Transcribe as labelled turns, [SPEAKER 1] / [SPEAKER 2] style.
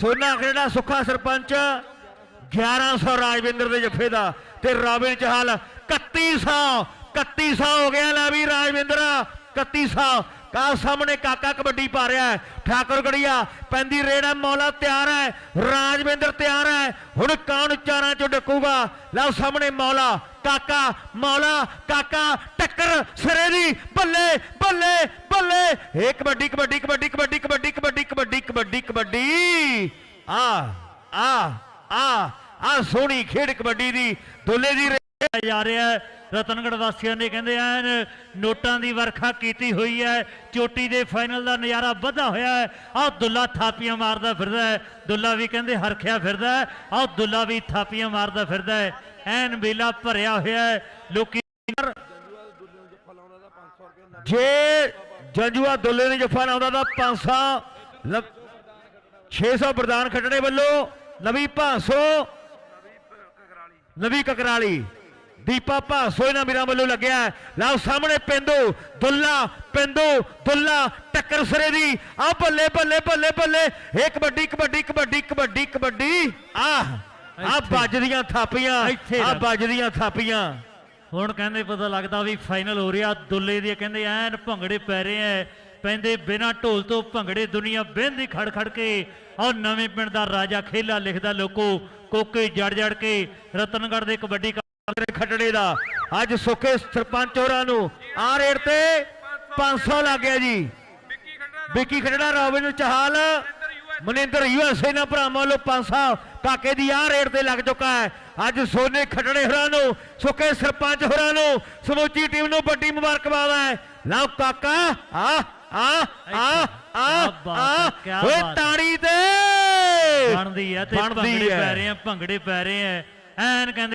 [SPEAKER 1] ਸੋਨਾ ਖੇੜਾ ਸੁੱਖਾ ਸਰਪੰਚ 1100 ਰਾਜਵਿੰਦਰ ਦੇ ਜੱਫੇ ਦਾ ਤੇ ਰਾਬਿਨ ਚਹਲ 3100 3100 ਹੋ ਗਿਆ ਲੈ ਵੀ ਰਾਜਵਿੰਦਰ 3100 ਕਾ ਸਾਹਮਣੇ ਕਾਕਾ ਕਬੱਡੀ ਪਾ ਰਿਹਾ ਹੈ, ਠਾਕੁਰ ਗੜੀਆ, ਪੈਂਦੀ ਰੇੜਾ ਮੌਲਾ ਤਿਆਰ ਹੈ, ਰਾਜਵਿੰਦਰ ਤਿਆਰ ਹੈ। ਹੁਣ ਕੌਣ ਚਾਰਾਂ ਚੋਂ ਡੱਕੂਗਾ? ਲਓ ਸਾਹਮਣੇ ਮੌਲਾ, ਕਾਕਾ ਮੌਲਾ, ਕਾਕਾ, ਟੱਕਰ, ਸਿਰੇ ਦੀ, ਬੱਲੇ ਬੱਲੇ ਬੱਲੇ। ਏ ਕਬੱਡੀ ਕਬੱਡੀ ਕਬੱਡੀ ਕਬੱਡੀ ਕਬੱਡੀ ਕਬੱਡੀ ਕਬੱਡੀ ਕਬੱਡੀ ਕਬੱਡੀ। ਆ ਆ ਆ ਆ ਸੋਹਣੀ ਖੇਡ ਕਬੱਡੀ ਦੀ ਦੁੱਲੇ ਦੀ
[SPEAKER 2] ਜਾ ਰਿਹਾ ਰਤਨਗੜ ਵਾਸੀਆਂ ਨੇ ਕਹਿੰਦੇ ਐਨ ਨੋਟਾਂ ਦੀ ਵਰਖਾ ਕੀਤੀ ਹੋਈ ਹੈ। ਚੋਟੀ ਦੇ ਫਾਈਨਲ ਦਾ ਨਜ਼ਾਰਾ ਵਧਾ ਹੋਇਆ ਹੈ। ਆਹ ਦੁੱਲਾ ਥਾਪੀਆਂ ਮਾਰਦਾ ਫਿਰਦਾ ਹੈ। ਦੁੱਲਾ ਵੀ ਕਹਿੰਦੇ ਹਰਖਿਆ ਫਿਰਦਾ ਹੈ। ਆਹ ਦੁੱਲਾ ਵੀ ਥਾਪੀਆਂ ਮਾਰਦਾ ਫਿਰਦਾ ਹੈ। ਐਨ ਮੇਲਾ ਭਰਿਆ ਹੋਇਆ ਹੈ। ਲੋਕੀ
[SPEAKER 1] ਜੇ ਜੰਜੂਆ ਦੁੱਲੇ ਨੇ ਜੱਫਾ ਲਾਉਂਦਾ ਤਾਂ 500 600 ਪ੍ਰਦਾਨ ਖੱਟਣੇ ਵੱਲੋਂ ਨਵੀ ਭਾਸੋ ਨਵੀ ਕਕਰਾਲੀ। ਦੀਪਾ ਭਾਸੋ ਇਹਨਾਂ ਵੀਰਾਂ ਵੱਲੋਂ ਲੱਗਿਆ। ਲਓ ਸਾਹਮਣੇ ਪਿੰਦੂ ਦੁੱਲਾ ਪਿੰਦੂ ਦੁੱਲਾ ਟੱਕਰ ਸਰੇ ਦੀ। ਆ ਬੱਲੇ ਬੱਲੇ ਬੱਲੇ ਬੱਲੇ ਇਹ ਕਬੱਡੀ ਕਬੱਡੀ ਕਬੱਡੀ ਕਬੱਡੀ ਕਬੱਡੀ ਆ ਆ। ਵੱਜਦੀਆਂ ਥਾਪੀਆਂ ਆ। ਵੱਜਦੀਆਂ ਥਾਪੀਆਂ।
[SPEAKER 2] ਹੁਣ ਕਹਿੰਦੇ ਪਤਾ ਲੱਗਦਾ ਵੀ ਫਾਈਨਲ ਹੋ ਰਿਹਾ। ਦੁੱਲੇ ਦੀ ਕਹਿੰਦੇ ਐਨ ਭੰਗੜੇ ਪੈ ਰਹੇ ਐ। ਪੈਂਦੇ ਬਿਨਾ ਢੋਲ ਤੋਂ ਭੰਗੜੇ ਦੁਨੀਆ ਬਹਿੰਦੀ ਖੜ ਖੜ ਕੇ। ਔਰ ਨਵੇਂ ਪਿੰਡ ਦਾ ਰਾਜਾ ਖੇਲਾ ਲਿਖਦਾ ਲੋਕੋ, ਕੋਕੇ ਜੜ ਜੜ ਕੇ। ਰਤਨਗੜ੍ਹ ਦੇ ਕਬੱਡੀ
[SPEAKER 1] ਖੱਟੜੇ ਦਾ। ਅੱਜ ਸੁੱਕੇ ਸਰਪੰਚ ਹੋਰਾਂ ਨੂੰ। ਆ ਰੇਟ ਤੇ 500 ਲੱਗ ਗਿਆ ਜੀ। ਵਿੱਕੀ ਖੱਟੜਾ ਰੋਬਿਨ ਚਾਹਲ, ਮਨਿੰਦਰ ਯੂਐਸਏ ਨਾਲ ਭਰਾਵਾਂ ਵੱਲੋਂ 500 ਕਾਕੇ ਦੀ ਆ ਰੇਟ ਤੇ ਲੱਗ ਚੁੱਕਾ ਹੈ। ਅੱਜ ਸੋਨੇ ਖੱਟੜੇ ਹੋਰਾਂ ਨੂੰ, ਸੁੱਕੇ ਸਰਪੰਚ ਹੋਰਾਂ ਨੂੰ, ਸਮੁੱਚੀ ਟੀਮ ਨੂੰ ਵੱਡੀ ਮੁਬਾਰਕਬਾਦ ਹੈ। ਲਓ ਕਾਕਾ ਆ ਆ ਆ ਆ ਓਏ ਤਾੜੀ ਤੇ।
[SPEAKER 2] ਬਣਦੀ ਆ ਤੇ ਭੰਗੜੇ ਪੈ ਰਹੇ ਆ ਭੰਗੜੇ ਪੈ ਰਹੇ ਆ। ਐਨ ਕਹਿੰਦੇ